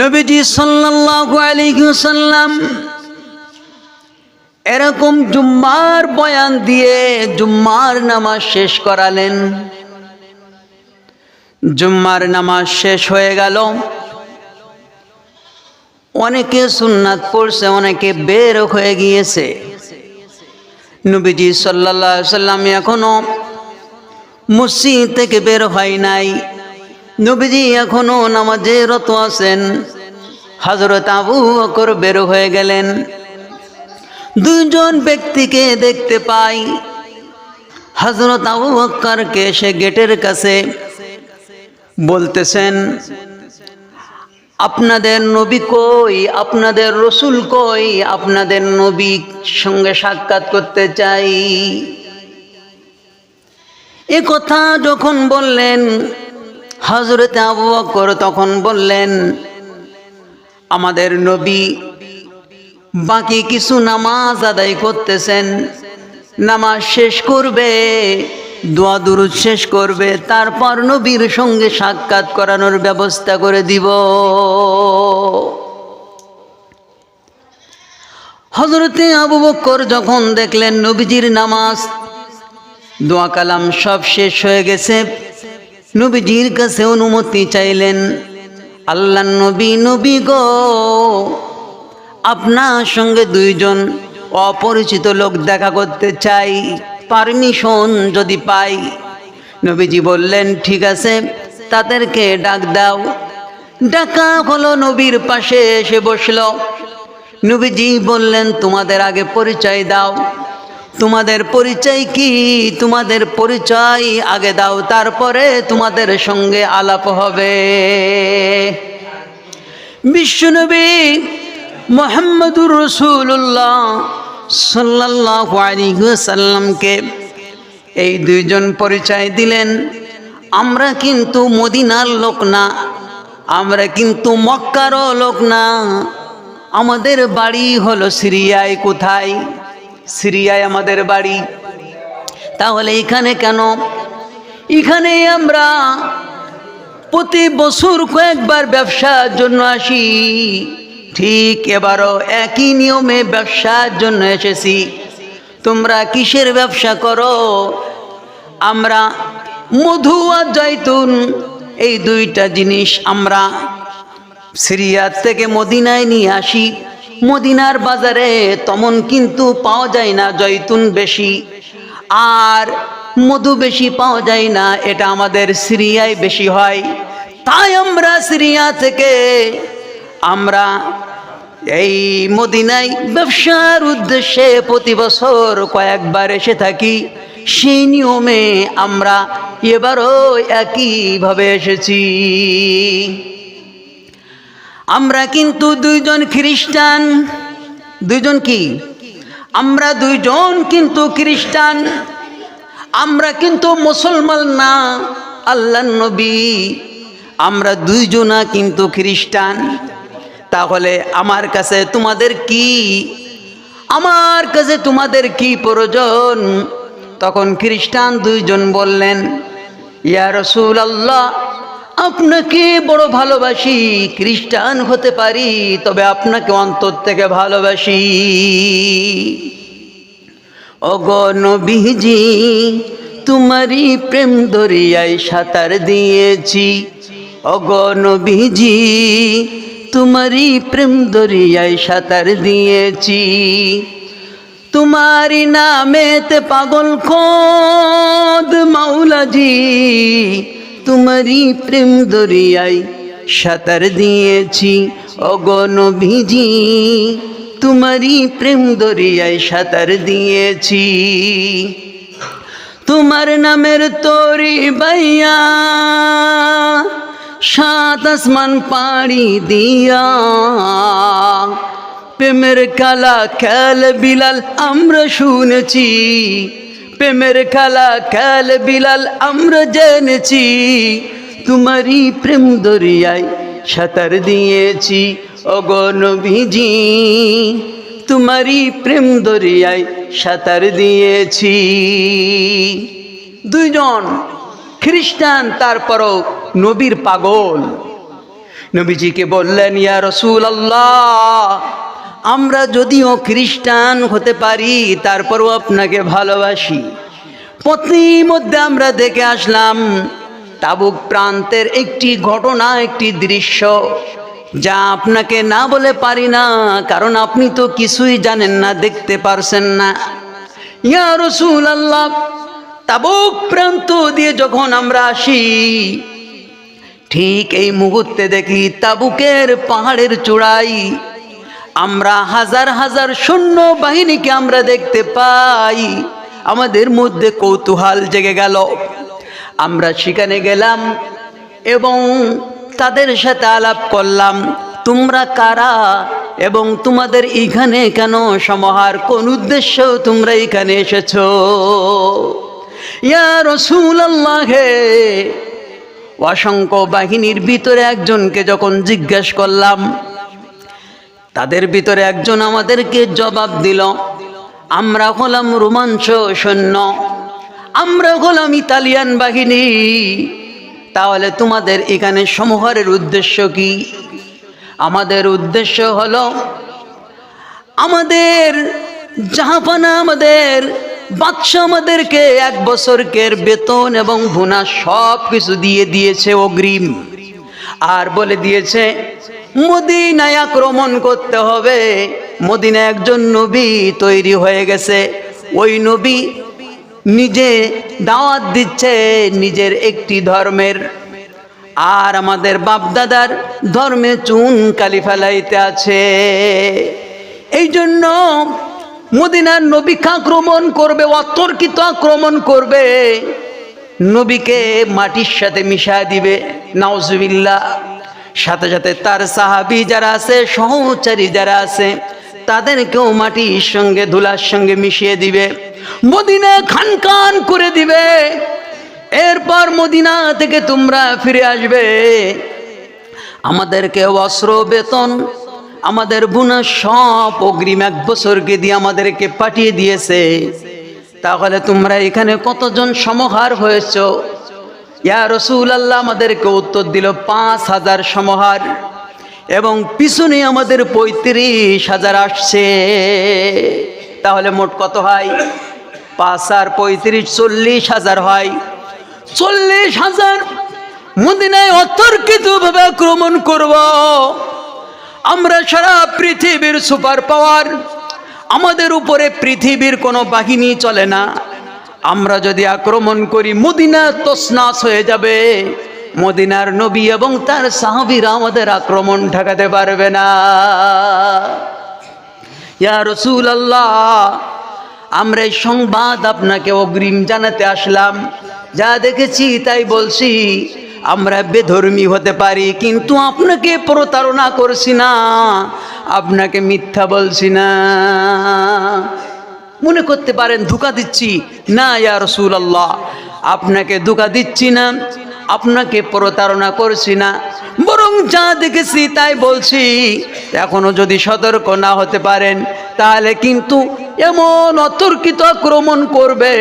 নবীজি সাল্লাল্লাহু আলাইহি সাল্লাম এরকম জুম্মার বয়ান দিয়ে জুম্মার নামাজ শেষ করালেন। জুম্মার নামাজ শেষ হয়ে গেল। অনেকে সুন্নাত পড়ছে, অনেকে বের হয়ে গিয়েছে। নবীজি সাল্লাল্লাহু আলাইহি সাল্লাম এখনও মসজিদ থেকে বের হয় নাই। নবীজি এখনও নামাজে রত আছেন। হজরত আবু বকর বের হয়ে গেলেন। দুইজন ব্যক্তিকে দেখতে পাই। হজরত আবু বক্করকে সে গেটের কাছে বলতেছেন, আপনাদের নবী কই? আপনাদের রসুল কই? আপনাদের নবী সঙ্গে সাক্ষাৎ করতে চাই। এ কথা যখন বললেন হজরত আবু বকর তখন বললেন, আমাদের নবী বাকি কিছু নামাজ আদায় করতেছেন। নামাজ শেষ করবে, দোয়া দুরুদ শেষ করবে, তারপর নবীর সঙ্গে সাক্ষাৎ করানোর ব্যবস্থা করে দিব। হজরতে আবু বক্কর যখন দেখলেন নবীজির নামাজ, দোয়া কালাম সব শেষ হয়ে গেছে। নবীজির কাছে অনুমতি চাইলেন। আল্লাহ নবী নবী গো, আপনার সঙ্গে দুইজন অপরিচিত লোক দেখা করতে চাই, পারমিশন যদি পাই। নবীজি বললেন, ঠিক আছে, তাদেরকে ডাক দাও। ডাকা হলো, নবীর পাশে এসে বসল। নবীজি বললেন, তোমাদের আগে পরিচয় দাও। তোমাদের পরিচয় কি? তোমাদের পরিচয় আগে দাও, তারপরে তোমাদের সঙ্গে আলাপ হবে। বিশ্বনবী মোহাম্মদুর রসুল্লাহ সাল্লাহ আলিহাসাল্লামকে এই দুইজন পরিচয় দিলেন। আমরা কিন্তু মদিনার লোক না, আমরা কিন্তু মক্কারও লোক না। আমাদের বাড়ি হলো সিরিয়ায়, কোথায়? সিরিয়ায় আমাদের বাড়ি। তাহলে এখানে কেন? এখানে আমরা প্রতি বছর কয়েকবার ব্যবসার জন্য আসি। ঠিক এবারও একই নিয়মে ব্যবসার জন্য এসেছি। তোমরা কিসের ব্যবসা করো? আমরা মধু আর জৈতুন এই দুইটা জিনিস আমরা সিরিয়ার থেকে মদিনায় নিয়ে আসি। মদিনার বাজারে তেমন কিন্তু পাওয়া যায় না জৈতুন বেশি। আর মধু বেশি পাওয়া যায় না, এটা আমাদের সিরিয়ায় বেশি হয়। তাই আমরা সিরিয়া থেকে আমরা এই মদিনায় ব্যবসার উদ্দেশ্যে প্রতি বছর কয়েকবার এসে থাকি। সেই নিয়মে আমরা এবারও একইভাবে এসেছি। আমরা কিন্তু দুইজন খ্রিস্টান। দুইজন কি? আমরা দুইজন কিন্তু খ্রিস্টান। আমরা কিন্তু মুসলমান না আল্লাহ নবী। আমরা দুইজনা কিন্তু খ্রিস্টান। তাহলে আমার কাছে তোমাদের কি? আমার কাছে তোমাদের কি প্রয়োজন? তখন খ্রিস্টান দুইজন বললেন, ইয়া রসুল আল্লাহ আপনাকে বড় ভালোবাসি, খ্রিস্টান হতে পারি, তবে আপনাকে অন্তর থেকে ভালোবাসি। অগণবিজি তোমারই প্রেম দরিয়ায় সাঁতার দিয়েছি। অগণবিজি তোমারই প্রেম দরিয়ায় সাঁতার দিয়েছি। তোমারি নামেতে পাগল খোদ মাওলাজি তোমারই প্রেম দরিয়ায় সাঁতার দিয়েছি অগণ ভিজি তোমারই প্রেম দরিয়ায় সাঁতার দিয়েছি। তোমার নামের তরি বাইয়া, সাত আসমান পাড়ি দিয়া। প্রেমের কালা খেল বিলাল, আমরা শুনেছি প্রেমের খেলা খেল বিলাল, আমরা জেনেছি। তোমারই প্রেম দরিয়ায় সাঁতার দিয়েছি। অগণ ভিজি তোমারই প্রেম দরিয়ায় সাঁতার দিয়েছি। দুইজন খ্রিস্টান, তারপরও নবীর পাগল। নবীজিকে বললেন, ইয়া রসুল আল্লাহ আমরা যদিও খ্রিস্টান হতে পারি, তারপরও আপনাকে ভালোবাসি। মধ্যে আমরা দেখে আসলাম, তাবুক প্রান্তের একটি ঘটনা, একটি দৃশ্য, যা আপনাকে না বলে পারি না, কারণ আপনি তো কিছুই জানেন না, দেখতে পারছেন না। ইয়া রসুল আল্লাহ তাবুক প্রান্ত দিয়ে যখন আমরা আসি, ঠিক এই মুহূর্তে দেখি তাবুকের পাহাড়ের চূড়াই আমরা হাজার হাজার সৈন্য বাহিনীকে আমরা দেখতে পাই। আমাদের মধ্যে কৌতূহল জেগে গেল। আমরা সেখানে গেলাম এবং তাদের সাথে আলাপ করলাম, তোমরা কারা এবং তোমাদের এখানে কেন সমাহার? কোন উদ্দেশ্য তোমরা এখানে এসেছ? ইয়া রসুল আল্লাহে অসংখ্য বাহিনীর ভিতরে একজনকে যখন জিজ্ঞেস করলাম তাদের ভিতরে একজন আমাদেরকে জবাব দিল, আমরা হলাম রোমাঞ্চ সৈন্য, আমরা হলাম ইতালিয়ান বাহিনী। তাহলে তোমাদের এখানে সমহারের উদ্দেশ্য কি? আমাদের উদ্দেশ্য হল, আমাদের জাহাপানা আমাদের বাদশাহ আমাদেরকে এক বছরকের বেতন এবং ভুনা সব কিছু দিয়ে দিয়েছে অগ্রিম। আর বলে দিয়েছে মদিনায় আক্রমণ করতে হবে। মদিনা একজন নবী তৈরি হয়ে গেছে। ওই নবী নিজে দাওয়াত দিচ্ছে নিজের একটি ধর্মের। আর আমাদের বাপদাদার ধর্মে চুন কালি ফেলাইতে আছে। এই জন্য মদিনার নবীকে আক্রমণ করবে, অতর্কিত আক্রমণ করবে। নবীকে মাটির সাথে মিশা দিবে। নাউজুবিল্লাহ। সাথে সাথে তার সাহাবি যারা আছে, সহচারী যারা আছে, তাদেরকেও মাটির সঙ্গে, ধুলার সঙ্গে মিশিয়ে দিবে, মদিনা খান খান করে দিবে। এরপর মদিনা থেকে তোমরা ফিরে আসবে। আমাদেরকে অস্ত্র, বেতন, আমাদের বুনা সব অগ্রিম এক বছরকে দিয়ে আমাদেরকে পাঠিয়ে দিয়েছে। তাহলে তোমরা এখানে কতজন সমহার হয়েছ? ইয়া রসুল আল্লাহ আমাদেরকে উত্তর দিল পাঁচ হাজার সমহার এবং পিছনে আমাদের পঁয়ত্রিশ হাজার আসছে। তাহলে মোট কত হয়? পাঁচ আর পঁয়ত্রিশ, চল্লিশ হাজার হয়। চল্লিশ হাজার মদিনায় অতর্কিতভাবে আক্রমণ করব। আমরা সারা পৃথিবীর সুপার পাওয়ার, আমাদের উপরে পৃথিবীর কোনো বাহিনী চলে না। আমরা যদি আক্রমণ করি, মদিনা তসনাস হয়ে যাবে। মদিনার নবী এবং তার সাহাবিরা আমাদের আক্রমণ ঠেকাতে পারবে না। ইয়া রসুল আল্লাহ আমরা এই সংবাদ আপনাকে অগ্রিম জানাতে আসলাম। যা দেখেছি, তাই বলছি, আমরা বেধর্মী হতে পারি, কিন্তু আপনাকে প্রতারণা করছি না। আপনাকে মিথ্যা বলছি না। মনে করতে পারেন, ধোকা দিচ্ছি। না, ইয়া রসুল আল্লাহ আপনাকে ধোকা দিচ্ছি না, আপনাকে প্রতারণা করছি না। বরং যা দেখেছি তাই বলছি। এখনও যদি সতর্ক না হতে পারেন, তাহলে কিন্তু এমন অতর্কিত আক্রমণ করবে।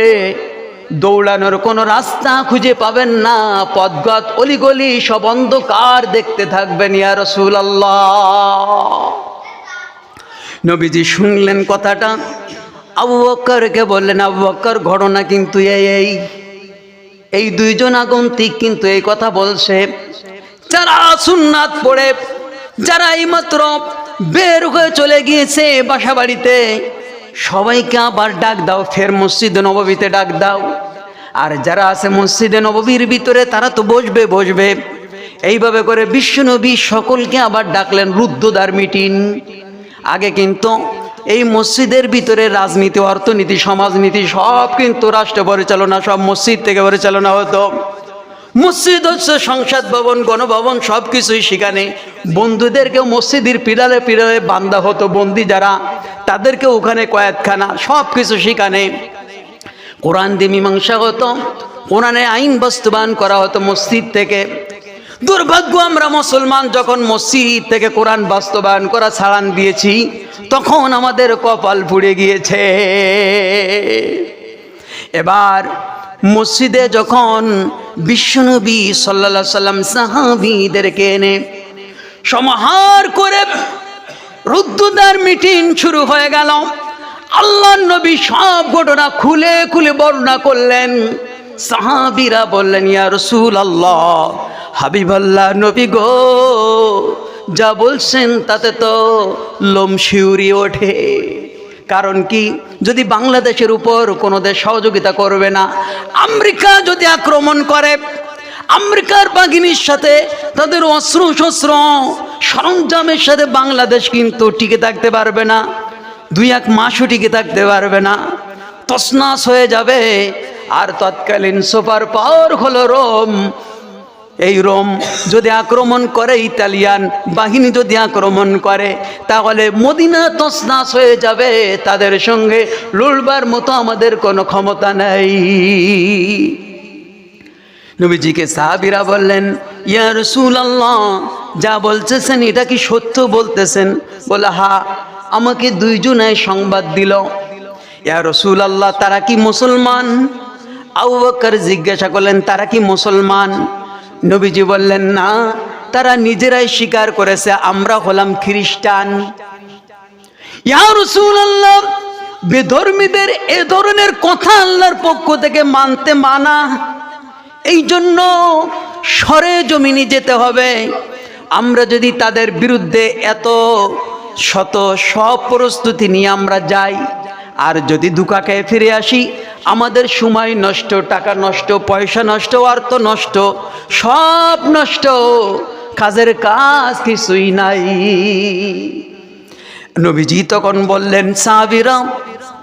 দৌড়ানোর কোনো রাস্তা খুঁজে পাবেন না। পদগত অলিগলি, সব অন্ধকার দেখতে থাকবেন, ইয়া রসুল আল্লাহ নবীজি শুনলেন কথাটা। আবু বললেন আবু বক্কর ঘটনা কিন্তু এই এই। এই দুইজন আগন্তিক কিন্তু এই কথা বলছে, যারা সুন্নাত পড়ে, যারা এইমাত্র বের হয়ে চলে গিয়েছে বাসা বাড়িতে সবাইকে আবার ডাক দাও, ফের মসজিদে নববীতে ডাক দাও। আর যারা আছে মসজিদে নববীর ভিতরে, তারা তো বসবে বসবে। এইভাবে করে বিশ্বনবী সকলকে আবার ডাকলেন রুদ্রদার মিটিং। আগে কিন্তু এই মসজিদের ভিতরে রাজনীতি, অর্থনীতি, সমাজনীতি সব কিন্তু রাষ্ট্র পরিচালনা, সব মসজিদ থেকে পরিচালনা হতো। মসজিদ হচ্ছে সংসদ ভবন, গণভবন, সব কিছুই সেখানে। বন্ধুদেরকেও মসজিদের পিলারে পিলারে বান্দা হতো বন্দি যারা তাদেরকে ওখানে কয়েকখানা, সব কিছু সেখানে। কোরআন দিয়ে মীমাংসা হতো, কোরআনে আইন বাস্তবায়ন করা হতো মসজিদ থেকে। দুর্ভাগ্য আমরা মুসলমান যখন মসজিদ থেকে কোরআন বাস্তবায়ন করা ছাড়ান দিয়েছি, তখন আমাদের কপাল পুড়ে গিয়েছে। এবার মসজিদে যখন বিশ্বনবী সাল্লা সাল্লাম সাহাবিদেরকে এনে সমাহার করে রুদ্রদার মিটিং শুরু হয়ে গেল আল্লাহ নবী সব ঘটনা খুলে খুলে বর্ণনা করলেন। সাহাবিরা বললেন, ইয়া রসুল আল্লাহ হাবিবাল্লাহ নবী গো, যা বলছেন তাতে তো লোম শিউরি ওঠে। কারণ কি? যদি বাংলাদেশের উপর কোনো দেশ সহযোগিতা করবে না, আমেরিকা যদি আক্রমণ করে, আমেরিকার বাহিনীর সাথে তাদের অস্ত্র শস্ত্র সরঞ্জামের সাথে বাংলাদেশ কিন্তু টিকে থাকতে পারবে না, দুই এক মাসও টিকে থাকতে পারবে না তসনাস হয়ে যাবে। আর তৎকালীন সুপার পাওয়ার হলো রোম এই রোম যদি আক্রমণ করে ইতালিয়ান বাহিনী যদি আক্রমণ করে, তাহলে মদিনা তসনাস হয়ে যাবে। তাদের সঙ্গে লড়বার মতো আমাদের কোনো ক্ষমতা নেই। নবীজিকে সাহাবিরা বললেন, ইয়া রসুল আল্লাহ যা বলতেছেন এটা কি সত্য বলতেছেন? বলে, হা, আমাকে দুইজনে সংবাদ দিল। ইয়া রসুল আল্লাহ তারা কি মুসলমান? আবু বকর জিজ্ঞাসা করলেন, তারা কি মুসলমান? নবীজি বললেন, না, তারা নিজেরাই স্বীকার করেছে, আমরা হলাম খ্রিস্টান। বেধর্মীদের এ ধরনের কথা আল্লাহর পক্ষ থেকে মানতে মানা। এই জন্য সরে জমিনে যেতে হবে। আমরা যদি তাদের বিরুদ্ধে এত শত সব প্রস্তুতি নিয়ে আমরা যাই আর যদি দুকাকে ফিরে আসি, আমাদের সময় নষ্ট, টাকা নষ্ট, পয়সা নষ্ট, অর্থ নষ্ট, সব নষ্ট। কাজের কাজ কিছুই নাই। নবীজি তখন বললেন, সাহাবিরা,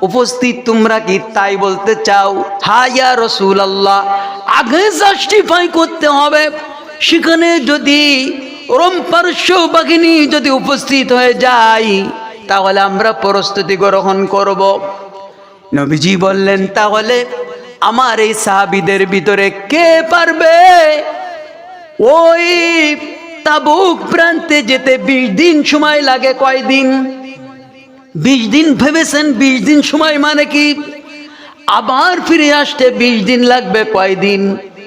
উপস্থিত তোমরা কি তাই বলতে চাও? হায়া রসুল আল্লাহ আগে জাস্টিফাই করতে হবে। সেখানে যদি রোম পারস্য বাহিনী যদি উপস্থিত হয়ে যায় তাহলে আমরা প্রস্তুতি গ্রহণ করব। নবীজি বললেন, তাহলে আমার এই সাহাবিদের ভিতরে কে পারবে? ওই তাবুক প্রান্তে যেতে বিশ দিন সময় লাগে কয়দিন? বিশ দিন ভেবেছেন বিশ দিন সময় মানে কি? আবার ফিরে আসতে বিশ দিন লাগবে কয়দিন?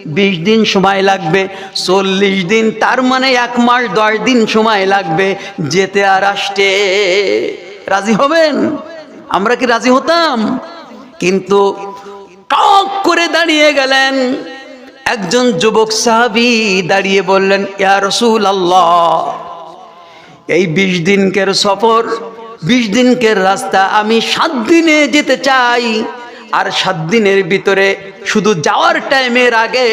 বিশ দিন সময় লাগবে, চল্লিশ দিন, তার মানে এক মাস, দশ দিন সময় লাগবে, যেতে আর আসতে। রাজি হবেন? আমরা কি রাজি হতাম? কিন্তু টক করে দাঁড়িয়ে গেলেন। একজন যুবক সাহাবি দাঁড়িয়ে বললেন, ইয়া রসুল আল্লাহ এই বিশ দিনকের সফর, বিশ দিনকের রাস্তা আমি সাত দিনে যেতে চাই। আর সাত দিনের ভিতরে শুধু যাওয়ার টাইমের আগে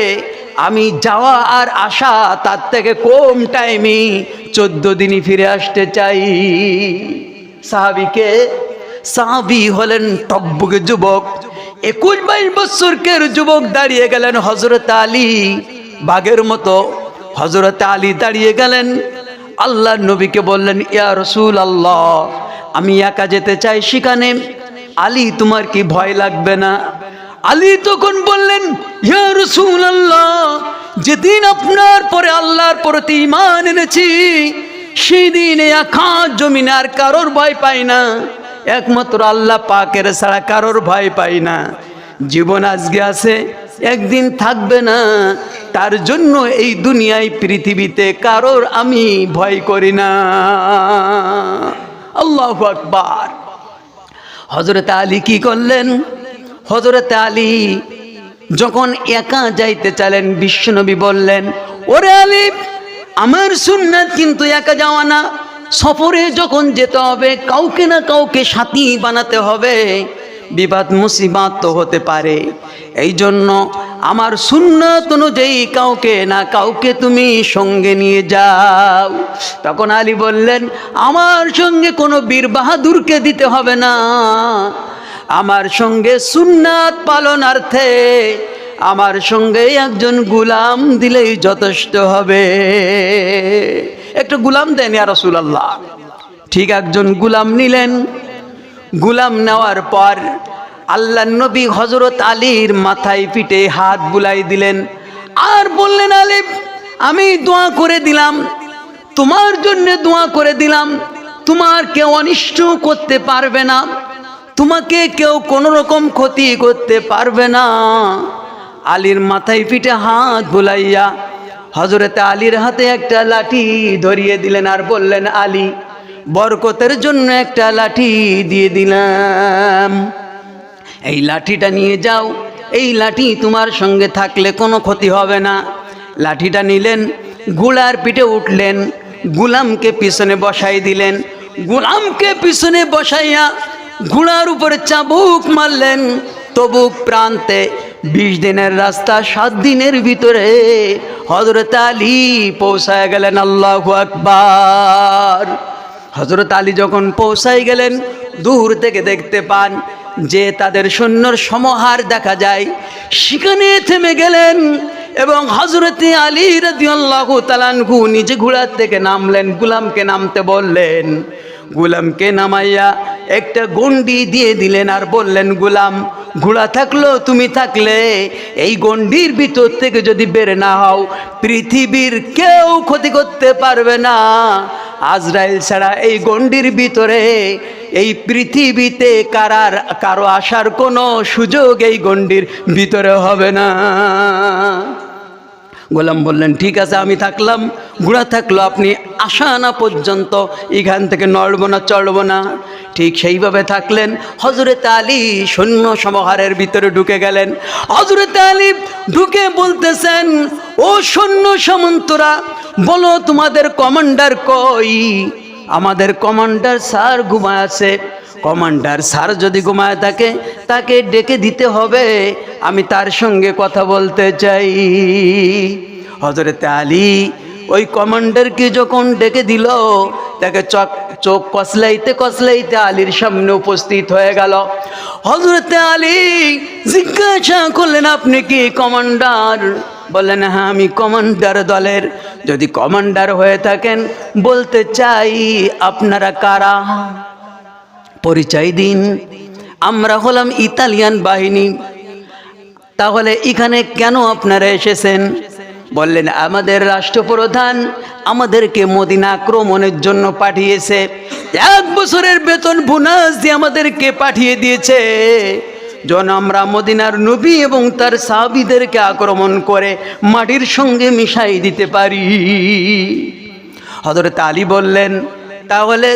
আমি যাওয়া আর আসা তার থেকে কম টাইমই চোদ্দ দিনই ফিরে আসতে চাই। সাহাবিকে, সাহাবি হলেন টকবুকে যুবক, একুশ বাইশ বছরকের যুবক দাঁড়িয়ে গেলেন হজরত আলী বাঘের মতো। হজরত আলী দাঁড়িয়ে গেলেন আল্লাহ নবীকে বললেন, ইয়া রসুল আল্লাহ আমি একা যেতে চাই সেখানে। আলী, তোমার কি ভয় লাগবে না? আলী তখন বললেন যেদিন আপনার পরে আল্লাহর প্রতি ইমান এনেছি সেই দিন আখাত জমিনে আর কারোর ভয় পাই না। একমাত্র আল্লাহ পাকের ছাড়া কারোর ভয় পাই না। জীবন আজকে আছে, একদিন থাকবে না। তার জন্য এই দুনিয়ায়, পৃথিবীতে কারোর আমি ভয় করি না। আল্লাহ আকবার। হজরত আলী কি করলেন? হজরত আলী যখন একা যাইতে চালেন বিশ্বনবী বললেন, ওরে আলী, আমার সুন্নাত কিন্তু একা যাওয়া না। সফরে যখন যেতে হবে, কাউকে না কাউকে সাথী বানাতে হবে। বিবাদ, মুসিবাত তো হতে পারে। এই জন্য আমার সুন্নত অনুযায়ী কাউকে না কাউকে তুমি সঙ্গে নিয়ে যাও। তখন আলী বললেন, আমার সঙ্গে কোনো বীর বাহাদুরকে দিতে হবে না। আমার সঙ্গে সুন্নাত পালনার্থে আমার সঙ্গে একজন গুলাম দিলেই যথেষ্ট হবে। একটু গুলাম দেন ইয়া রাসূলুল্লাহ। ঠিক একজন গুলাম নিলেন। গুলাম নেওয়ার পর আল্লাহ নবী হজরত আলীর মাথায় পিঠে হাত বুলাই দিলেন। আর বললেন, আলী, আমি দোয়া করে দিলাম। তোমার জন্য দোয়া করে দিলাম। তোমার কেউ অনিষ্ট করতে পারবে না। তোমাকে কেউ কোনো রকম ক্ষতি করতে পারবে না। আলীর মাথায় পিঠে হাত বুলাইয়া হজরতে আলীর হাতে একটা লাঠি ধরিয়ে দিলেন আর বললেন, আলী, বরকতের জন্য একটা লাঠি দিয়ে দিলাম। এই লাঠিটা নিয়ে যাও। এই লাঠি তোমার সঙ্গে থাকলে কোনো ক্ষতি হবে না। লাঠিটা নিলেন, গুলার পিঠে উঠলেন, গুলামকে পিছনে বসাই দিলেন। গুলামকে পিছনে বসাইয়া ঘোড়ার উপরে চাবুক মারলেন। তবুক প্রান্তে বিশ দিনের রাস্তা, সাত দিনের ভিতরে হজরত আলী পৌঁছায় গেলেন, আল্লাহু আকবার। হজরত আলী যখন পৌঁছাই গেলেন, দূর থেকে দেখতে পান যে তাদের সৈন্যর সমাহার দেখা যায়, সেখানে থেমে গেলেন এবং হজরতে আলী রাদিয়াল্লাহু তালানহু নিজে ঘোড়ার থেকে নামলেন, গুলামকে নামতে বললেন। গুলামকে নামাইয়া একটা গন্ডি দিয়ে দিলেন আর বললেন, গুলাম, ঘোড়া থাকল, তুমি থাকলে। এই গন্ডির ভিতর থেকে যদি বের না হও, পৃথিবীর কেউ ক্ষতি করতে পারবে না। আজরাইল ছাড়া এই গন্ডির ভিতরে, এই পৃথিবীতে কারার, কারও আসার কোনো সুযোগ এই গন্ডির ভিতরে হবে না। গোলাম বললেন, ঠিক আছে, আমি থাকলাম। ঘোড়া থাকল, আপনি আসা না পর্যন্ত এখান থেকে নড়ব না, চড়ব না। ঠিক সেইভাবে থাকলেন। হজরত আলী সৈন্য সমাহারের ভিতরে ঢুকে গেলেন। হজরত আলী ঢুকে বলতেছেন, ও সৈন্য সামন্তরা, বলো তোমাদের কমান্ডার কই? আমাদের কমান্ডার স্যার ঘুমায় আছে। কমান্ডার স্যার যদি ঘুমায় থাকে তাকে ডেকে দিতে হবে। আমি তার সঙ্গে কথা বলতে চাই। হজরতে আলী ওই কমান্ডারকে যখন ডেকে দিল, তাকে চোখ চোখ কসলাইতে কসলাইতে আলীর সামনে উপস্থিত হয়ে গেল। হজরতে আলী জিজ্ঞাসা করলেন, আপনি কি কমান্ডার? বললেন হ্যাঁ আমি কমান্ডার দলের। যদি কমান্ডার হয়ে থাকেন, বলতে চাই, আপনারা কারা? পরিচয় দিন। আমরা হলাম ইতালিয়ান বাহিনী। তাহলে এখানে কেন আপনারা এসেছেন? বললেন, আমাদের রাষ্ট্রপ্রধান আমাদেরকে মদিনা আক্রমণের জন্য পাঠিয়েছে। এক বছরের বেতন বোনাস দিয়ে আমাদেরকে পাঠিয়ে দিয়েছে। যেন আমরা মদিনার নবী এবং তার সাহাবিদেরকে আক্রমণ করে মাটির সঙ্গে মিশাই দিতে পারি। হজরত আলী বললেন, তাহলে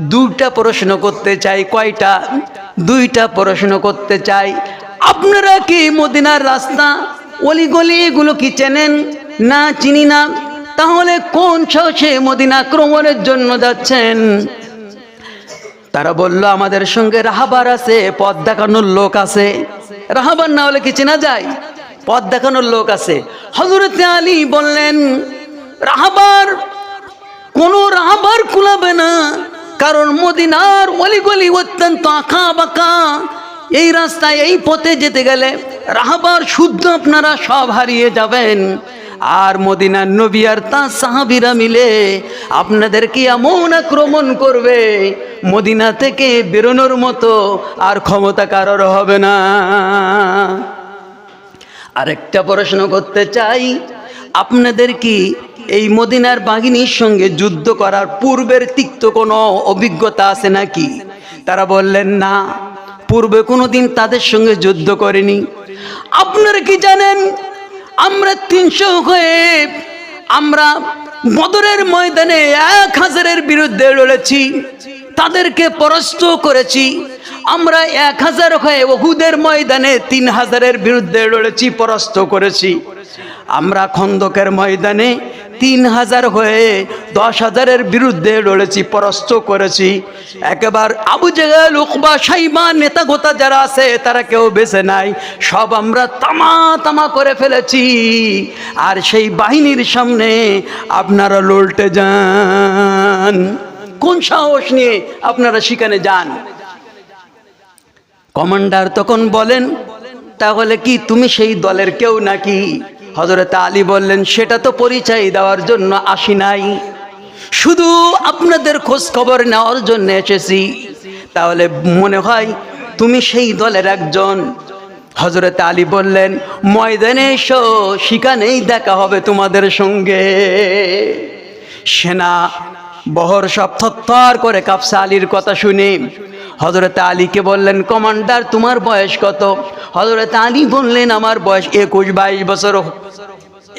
দুইটা প্রশ্ন করতে চাই, কয়টা? দুইটা প্রশ্ন করতে চাই। আপনারা কি মদিনার রাস্তা অলিগলি এগুলো কি চেনেন? না, চিনি না। তাহলে কোন সাহসে মদিনা আক্রমণের জন্য যাচ্ছেন? তারা বলল, আমাদের সঙ্গে রাহাবার আছে, পথ দেখানোর লোক আছে। রাহাবার না হলে কি চেনা যায়? পথ দেখানোর লোক আছে। হজরতে আলী বললেন, রাহাবার, কোনো রাহাবার কুলাবে না। কারণ মদিনার অলিগলি অত্যন্ত আঁকা বাঁকা এই রাস্তায়, এই পথে যেতে গেলে রাহাবার শুদ্ধ আপনারা সব হারিয়ে যাবেন। আর মদিনার নবী আর তার সাহাবিরা মিলে আপনাদেরকে এমন আক্রমণ করবে, মদিনা থেকে বেরোনোর মতো আর ক্ষমতা কারোর হবে না। আরেকটা প্রশ্ন করতে চাই, আপনাদের কি এই মদিনার বাহিনীর সঙ্গে যুদ্ধ করার পূর্বের তিক্ত কোনো অভিজ্ঞতা আছে নাকি? তারা বললেন, না, পূর্বে কোনো দিন তাদের সঙ্গে যুদ্ধ করেনি। আপনারা কি জানেন? আমরা তিনশো হয়ে আমরা বদরের ময়দানে এক হাজারের বিরুদ্ধে লড়েছি, তাদেরকে পরাস্ত করেছি। আমরা এক হাজার হয়ে ওহুদের ময়দানে তিন হাজারের বিরুদ্ধে লড়েছি, পরাস্ত করেছি। আমরা খন্দকের ময়দানে তিন হাজার হয়ে দশ হাজারের বিরুদ্ধে লড়েছি, পরাস্ত করেছি। একেবার আবু জেগাল উকবা, সাইমা নেতা গোতা যারা আছে, তারা কেউ বেছে নাই। সব আমরা তামা তামা করে ফেলেছি। আর সেই বাহিনীর সামনে আপনারা লড়তে যান। কোন সাহস নিয়ে আপনারা সেখানে যান? কমান্ডার তখন বলেন, তাহলে কি তুমি সেই দলের কেউ নাকি? হজরত আলী বললেন, সেটা তো পরিচয় দেওয়ার জন্য আসি নাই। শুধু আপনাদের খোঁজ খবর নেওয়ার জন্য এসেছি। তাহলে মনে হয় তুমি সেই দলের একজন। হজরত আলী বললেন, ময়দানে এসো, সেখানেই দেখা হবে তোমাদের সঙ্গে। সেনা বহর সব থর করে কাপসা আলীর কথা শুনে হজরত আলীকে বললেন, কমান্ডার, তোমার বয়স কত? হজরত আলী বললেন, আমার বয়স একুশ বাইশ বছর।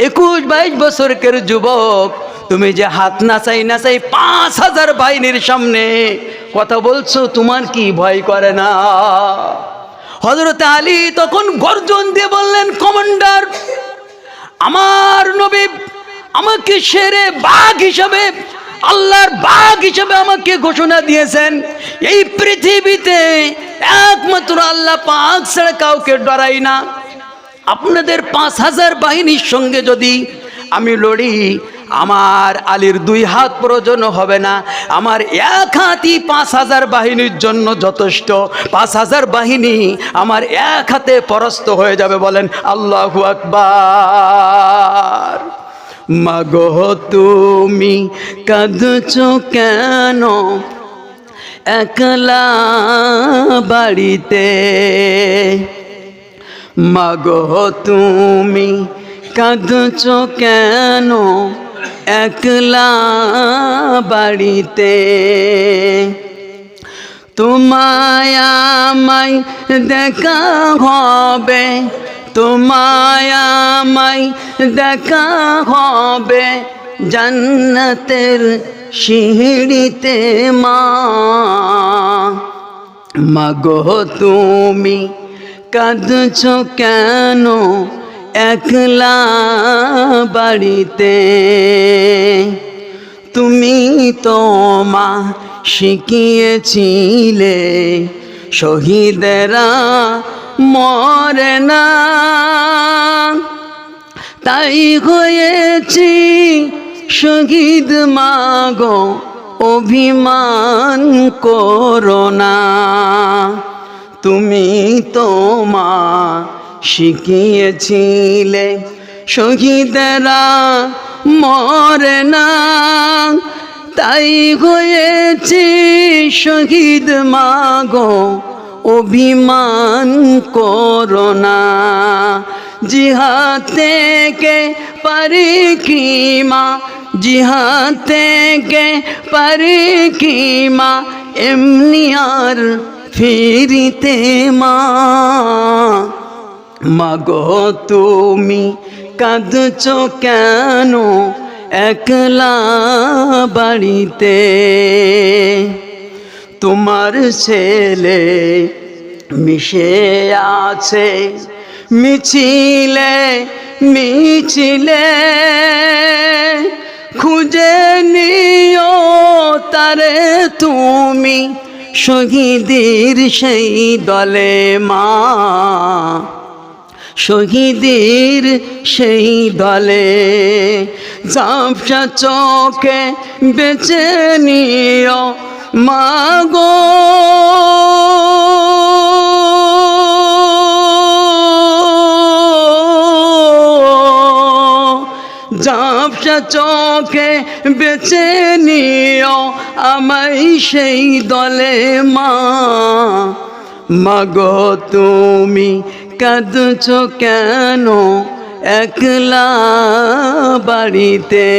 একুশ বাইশ বছরকের যুবক, তুমি যে হাত নাচাই নাচাই পাঁচ হাজার বাহিনীর সামনে কথা বলছো, তোমার কি ভয় করে না? হজরত আলী তখন গর্জন দিয়ে বললেন, কমান্ডার, আমার নবী আমাকে সেরে বাঘ হিসাবে আল্লাহর বাঘ হিসেবে আমাকে ঘোষণা দিয়েছেন, এই পৃথিবীতে একমাত্র আল্লাহ পাক ছাড়া কাউকে ডরাই না। আপনাদের পাঁচ হাজার বাহিনীর সঙ্গে যদি আমি লড়ি, আমার আলীর দুই হাত প্রয়োজন হবে না। আমার এক হাতই পাঁচ হাজার বাহিনীর জন্য যথেষ্ট। পাঁচ হাজার বাহিনী আমার এক হাতে পরাস্ত হয়ে যাবে বলেন আল্লাহু আকবার। মাগো তুমি কাঁদছ কেন? একলা বাড়িতে। মাগো তুমি কাঁদছ কেন? একলা বাড়িতে। তোমায় আমায় দেখা হবে। তোমায় দেখা হবে জান্নাতের সিঁড়িতে মা। মাগো, তুমি কাঁদছ কেন একলা বাড়িতে? তুমি তো মা শিখিয়েছিলে শহীদেরা মরে না। তাই হয়েছি শহীদ মাগো, অভিমান করোনা তুমি তো মা শিখিয়েছিলে শহীদেরা মরে না। তাই হয়েছি শহীদ মাগো অভিমান করোনা জিহাদ থেকে মা জিহাদ থেকে পারি কি এমনি আর ফিরিতে মা। মাগো তুমি কাঁদছ কেন একলা বাড়িতে? তোমার ছেলে মিশে আছে, মিছিলে মিছিলে। খুঁজে নিও তারে তুমি, শহীদের সেই দলে মা। শহীদের সেই দলে ঝাপসা চোখে বেছে নিও মাগো। ঝাপসা চোখে বেছে নিও আমায় সেই দলে মা। মাগো, তুমি কাঁদছ কেন একলা বাড়িতে?